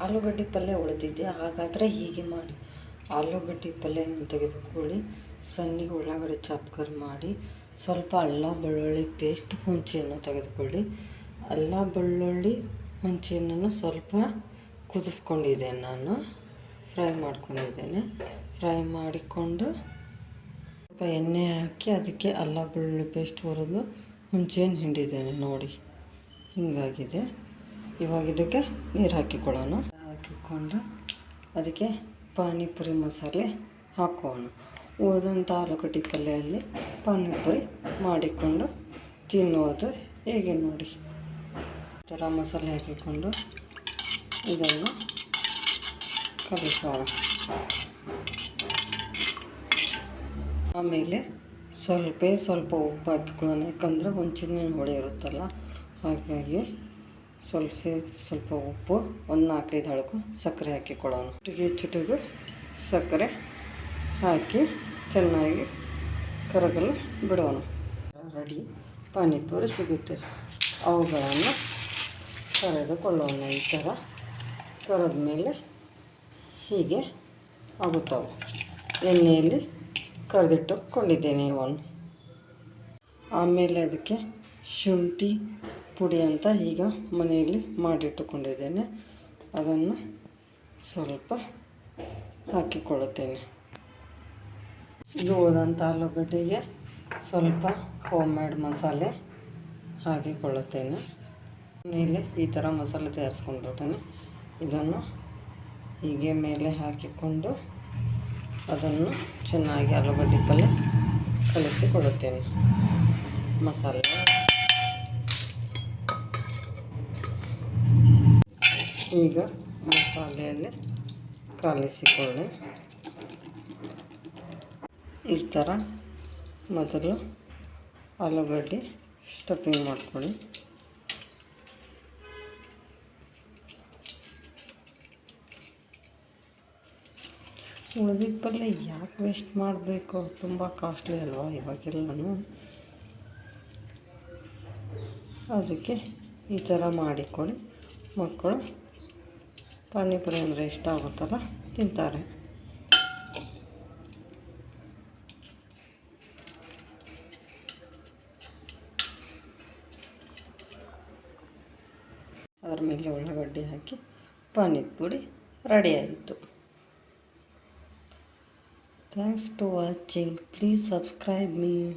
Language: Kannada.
ಆಲೂಗಡ್ಡೆ ಪಲ್ಯ ಉಳಿದಿದೆ, ಹಾಗಾದರೆ ಹೀಗೆ ಮಾಡಿ. ಆಲೂಗಡ್ಡೆ ಪಲ್ಯನ ತೆಗೆದುಕೊಳ್ಳಿ ಸಣ್ಣಿಗೆ ಉಳ್ಳಾಗಡ್ಡೆ ಚಾಪ್ಕರ್ ಮಾಡಿ, ಸ್ವಲ್ಪ ಅಲ್ಲ ಬೆಳ್ಳುಳ್ಳಿ ಪೇಸ್ಟ್ ಹುಂಚೆಯನ್ನು ತೆಗೆದುಕೊಳ್ಳಿ. ಅಲ್ಲ ಬೆಳ್ಳುಳ್ಳಿ ಹುಂಚೆಯನ್ನು ಸ್ವಲ್ಪ ಕುದಿಸ್ಕೊಂಡಿದ್ದೇನೆ ನಾನು. ಫ್ರೈ ಮಾಡ್ಕೊಂಡಿದ್ದೇನೆ. ಫ್ರೈ ಮಾಡಿಕೊಂಡು ಸ್ವಲ್ಪ ಎಣ್ಣೆ ಹಾಕಿ ಅದಕ್ಕೆ ಅಲ್ಲ ಬೆಳ್ಳುಳ್ಳಿ ಪೇಸ್ಟ್ ಹೊರದು ಹುಂಚೆಯನ್ನು ಹಿಂಡಿದ್ದೇನೆ ನೋಡಿ. ಹಿಂಗಾಗಿದೆ. ಇವಾಗ ಇದಕ್ಕೆ ನೀರು ಹಾಕಿಕೊಳ್ಳೋಣ. ಹಾಕಿಕೊಂಡು ಅದಕ್ಕೆ ಪಾನಿಪುರಿ ಮಸಾಲೆ ಹಾಕೋಣ. ಉಳಿದಂಥ ಆಲೂಗಡ್ಡೆ ಪಲ್ಯಲ್ಲಿ ಪಾನಿಪುರಿ ಮಾಡಿಕೊಂಡು ತಿನ್ನೋದು ಹೇಗೆ ನೋಡಿ. ಈ ಥರ ಮಸಾಲೆ ಹಾಕಿಕೊಂಡು ಇದನ್ನು ಕಲಿಸೋಣ. ಆಮೇಲೆ ಸ್ವಲ್ಪ ಸ್ವಲ್ಪ ಉಪ್ಪು ಹಾಕಿಕೊಳ್ಳೋಣ. ಯಾಕಂದರೆ ಒಂಚಿನ ಹೊಳೆ ಇರುತ್ತಲ್ಲ, ಹಾಗಾಗಿ ಸ್ವಲ್ಪ ಸ್ವಲ್ಪ ಉಪ್ಪು, ಒಂದು ನಾಲ್ಕೈದು ಹಳಕು ಸಕ್ಕರೆ ಹಾಕಿಕೊಳ್ಳೋಣ ಚುಟಿಗೆ ಚುಟಿಗೆ ಸಕ್ಕರೆ ಹಾಕಿ ಚೆನ್ನಾಗಿ ಕರಗಲು ಬಿಡೋಣ. ರೆಡಿ. ಪಾನಿಪುರಿ ಸಿಗುತ್ತೆ. ಅವುಗಳನ್ನು ಕರೆದುಕೊಳ್ಳೋಣ. ಈ ಥರ ಕರೆದ ಮೇಲೆ ಹೀಗೆ ಆಗುತ್ತವೆ. ಎಣ್ಣೆಯಲ್ಲಿ ಕರೆದಿಟ್ಟುಕೊಂಡಿದ್ದೇನೆ ಇವನು. ಆಮೇಲೆ ಅದಕ್ಕೆ ಶುಂಠಿ ಪುಡಿ ಅಂತ ಈಗ ಮನೆಯಲ್ಲಿ ಮಾಡಿಟ್ಟುಕೊಂಡಿದ್ದೇನೆ. ಅದನ್ನು ಸ್ವಲ್ಪ ಹಾಕಿಕೊಳ್ಳುತ್ತೇನೆ. ಇದು ಉಳಿದಂಥ ಆಲೂಗಡ್ಡೆಗೆ ಸ್ವಲ್ಪ ಹೋಮ್ ಮೇಡ್ ಮಸಾಲೆ ಹಾಕಿಕೊಳ್ಳುತ್ತೇನೆ. ಮನೆಯಲ್ಲಿ ಈ ಥರ ಮಸಾಲೆ ತಯಾರಿಸ್ಕೊಂಡಿರ್ತೇನೆ. ಇದನ್ನು ಹೀಗೆ ಮೇಲೆ ಹಾಕಿಕೊಂಡು ಅದನ್ನು ಚೆನ್ನಾಗಿ ಆಲೂಗಡ್ಡೆ ಪಲ್ಯ ಕಲಿಸಿಕೊಳ್ಳುತ್ತೇನೆ. ಮಸಾಲೆ. ಈಗ ಮಸಾಲೆಯಲ್ಲಿ ಕಲಿಸಿಕೊಳ್ಳಿ. ಈ ಥರ ಮೊದಲು ಆಲೂಗಡ್ಡೆ ಸ್ಟಫಿಂಗ್ ಮಾಡ್ಕೊಳ್ಳಿ. ಉಳಿದಿದ್ದ ಪಲ್ಯ ಯಾಕೆ ವೇಸ್ಟ್ ಮಾಡಬೇಕು? ತುಂಬ ಕಾಸ್ಟ್ಲಿ ಅಲ್ವಾ ಇವಾಗೆಲ್ಲನೂ? ಅದಕ್ಕೆ ಈ ಥರ ಮಾಡಿಕೊಳ್ಳಿ. ಮಕ್ಕಳು ಪಾನಿಪುರಿ ಅಂದರೆ ಇಷ್ಟ ಆಗುತ್ತಲ್ಲ? ತಿಂತಾರೆ. ಅದರ ಮೇಲೆ ಉಳ್ಳಾಗಡ್ಡೆ ಹಾಕಿ panipuri ರೆಡಿಯಾಯಿತು thanks to watching please Please me.